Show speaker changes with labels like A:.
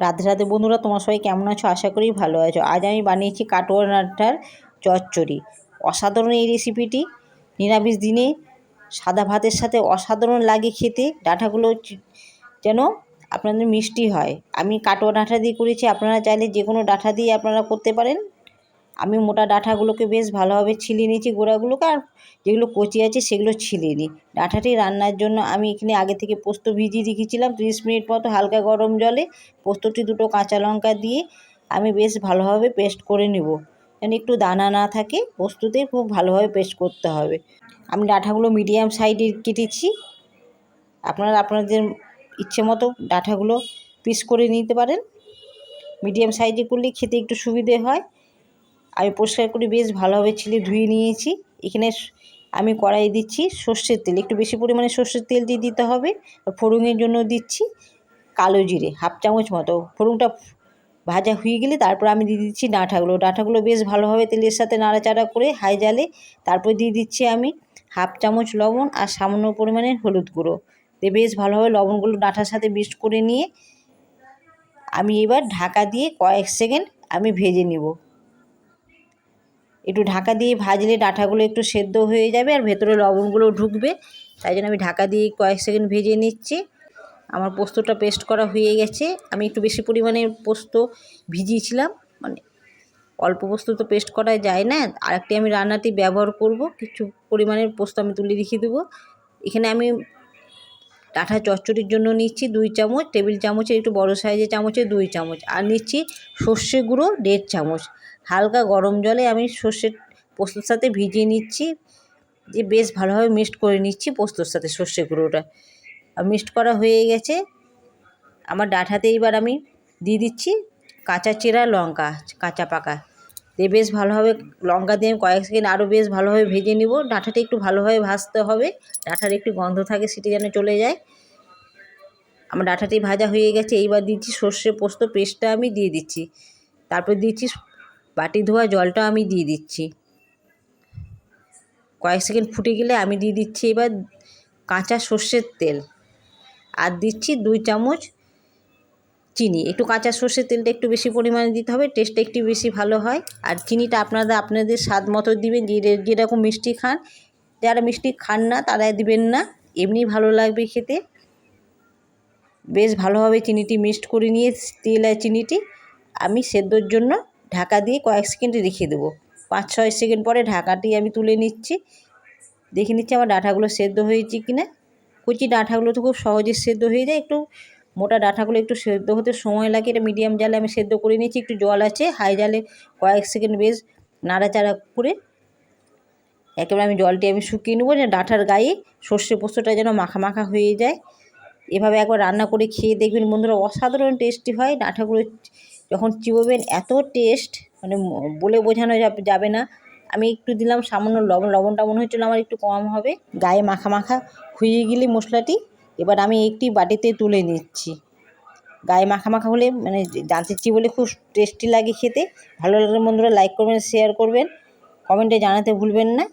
A: রাধে রাধে বন্ধুরা, তোমার সবাই কেমন আছো? আশা করি ভালো আছো। আজ আমি বানিয়েছি কাটোয়ার নাটার চচ্চড়ি। অসাধারণ এই রেসিপিটি নিরামিষ দিনে সাদা ভাতের সাথে অসাধারণ লাগে খেতে। ডাঁটাগুলো যেন আপনাদের মিষ্টি হয়। আমি কাটোয়া ডাঁটা দিয়ে করেছি। আপনারা চাইলে যে কোনো ডাঁটা দিয়ে আপনারা করতে পারেন। আমি মোটা ডাঁটাগুলোকে বেশ ভালোভাবে ছিলে নিয়েছি গোড়াগুলোকে, আর যেগুলো কচি আছে সেগুলো ছিলে নিই। ডাঁটাটি রান্নার জন্য আমি এখানে আগে থেকে পোস্ত ভিজিয়ে রেখেছিলাম, তিরিশ মিনিট মতো হালকা গরম জলে। পোস্তটি দুটো কাঁচা লঙ্কা দিয়ে আমি বেশ ভালোভাবে পেস্ট করে নেব। যেন একটু দানা না থাকে, পোস্ততে খুব ভালোভাবে পেস্ট করতে হবে। আমি ডাঁটাগুলো মিডিয়াম সাইজে কেটেছি। আপনারা, আপনাদের ইচ্ছে মতো ডাঁটাগুলো পিস করে নিতে পারেন। মিডিয়াম সাইজে করলে খেতে একটু সুবিধে হয়। আমি পরিষ্কার করে বেশ ভালোভাবে ছিলে ধুয়ে নিয়েছি। এখানে আমি কড়াই দিচ্ছি সর্ষের তেল। একটু বেশি পরিমাণে সর্ষের তেল দিয়ে দিতে হবে। ফোড়নের জন্য দিচ্ছি কালো জিরে, হাফ চামচ মতো। ফোড়নটা ভাজা হয়ে গেলে তারপর আমি দিয়ে দিচ্ছি ডাঁটাগুলো। ডাঁটাগুলো বেশ ভালোভাবে তেলের সাথে নাড়াচাড়া করে হাই জালে তারপর দিয়ে দিচ্ছি আমি হাফ চামচ লবণ আর সামান্য পরিমাণে হলুদ গুঁড়ো। দিয়ে বেশ ভালোভাবে লবণগুলো ডাঁটার সাথে মিক্সড করে নিয়ে আমি এবার ঢাকা দিয়ে কয়েক সেকেন্ড আমি ভেজে নিব। একটু ঢাকা দিয়ে ভাজলে ডাঁটাগুলো একটু সেদ্ধ হয়ে যাবে আর ভেতরে লবণগুলো ঢুকবে। তাই জন্য আমি ঢাকা দিয়ে কয়েক সেকেন্ড ভেজে নিচ্ছি। আমার পোস্তটা পেস্ট করা হয়ে গেছে। আমি একটু বেশি পরিমাণে পোস্ত ভিজিয়েছিলাম। মানে অল্প পোস্ত তো পেস্ট করা যায় না। আরেকটি আমি রান্নাতে ব্যবহার করব। কিছু পরিমাণের পোস্ত আমি তুলে রেখে দেবো। এখানে আমি ডাঁটা চচ্চড়ির জন্য নিচ্ছি দুই চামচ, টেবিল চামচের একটু বড় সাইজের চামচে দুই চামচ। আর নিচ্ছি সর্ষে গুঁড়ো দেড় চামচ। হালকা গরম জলে আমি সর্ষের পোস্তর সাথে ভিজিয়ে নিচ্ছি। যে বেশ ভালোভাবে মিক্সড করে নিচ্ছি পোস্তর সাথে সর্ষে গুঁড়োটা। আর মিক্সড করা হয়ে গেছে। আমার ডাঁটাতে এইবার আমি দিয়ে দিচ্ছি কাঁচা চেরা লঙ্কা, কাঁচা পাকা। দিয়ে বেশ ভালোভাবে লঙ্কা দিয়ে আমি কয়েক সেকেন্ড আরও বেশ ভালোভাবে ভেজে নিব। ডাঁটাটা একটু ভালোভাবে ভাজতে হবে। ডাঁটার একটু গন্ধ থাকে সেটি যেন চলে যায়। আমার ডাঁটাটি ভাজা হয়ে গেছে। এইবার দিচ্ছি সর্ষে পোস্ত পেস্টটা আমি দিয়ে দিচ্ছি। তারপর দিচ্ছি বাটি ধোয়া জলটা আমি দিয়ে দিচ্ছি। কয়েক সেকেন্ড ফুটে গেলে আমি দিয়ে দিচ্ছি এবার কাঁচা সর্ষের তেল। আর দিচ্ছি দুই চামচ চিনি। একটু কাঁচা সর্ষের তেলটা একটু বেশি পরিমাণে দিতে হবে টেস্টটা একটু বেশি ভালো হয়। আর চিনিটা আপনারা আপনাদের স্বাদ মতো দিবেন, যে যেরকম মিষ্টি খান। যারা মিষ্টি খান না তারা দিবেন না। এমনি ভালো লাগবে খেতে। বেশ ভালোভাবে চিনিটি মিক্সড করে নিয়ে তেল আর চিনিটি আমি সেদ্ধর জন্য ঢাকা দিয়ে কয়েক সেকেন্ড রেখে দেবো। পাঁচ, ছয় সেকেন্ড পরে ঢাকাটি আমি তুলে নিচ্ছি। দেখে নিচ্ছি আমার ডাঁটাগুলো সেদ্ধ হয়েছে কি না কচি ডাঁটাগুলো তো খুব সহজে সেদ্ধ হয়ে যায়। একটু মোটা ডাঁটাগুলো একটু সেদ্ধ হতে সময় লাগে। এটা মিডিয়াম জালে আমি সেদ্ধ করে নিয়েছি। একটু জল আছে। হাই জালে কয়েক সেকেন্ড বেশ নাড়াচাড়া করে একেবারে আমি জলটি আমি শুকিয়ে নেব। যে ডাঁটার গায়ে সর্ষে পোস্তটা যেন মাখা মাখা হয়ে যায়। এভাবে একবার রান্না করে খেয়ে দেখবেন বন্ধুরা অসাধারণ টেস্টি হয়। ডাঁটাগুলো যখন চিবোবেন এত টেস্ট মানে বলে বোঝানো যাবে- না। আমি একটু দিলাম সামান্য লবণ, লবণটা মনে হচ্ছিল আমার একটু কম হবে। গায়ে মাখা মাখা হয়ে গেলে মশলাটি। এবার আমি একটি বাটিতে তুলে নিচ্ছি। গায়ে মাখা মাখা হলে মানে জানতে চি বলে খুব টেস্টি লাগে খেতে। ভালো লাগলে বন্ধুরা লাইক করবেন শেয়ার করবেন। কমেন্টে জানাতে ভুলবেন না।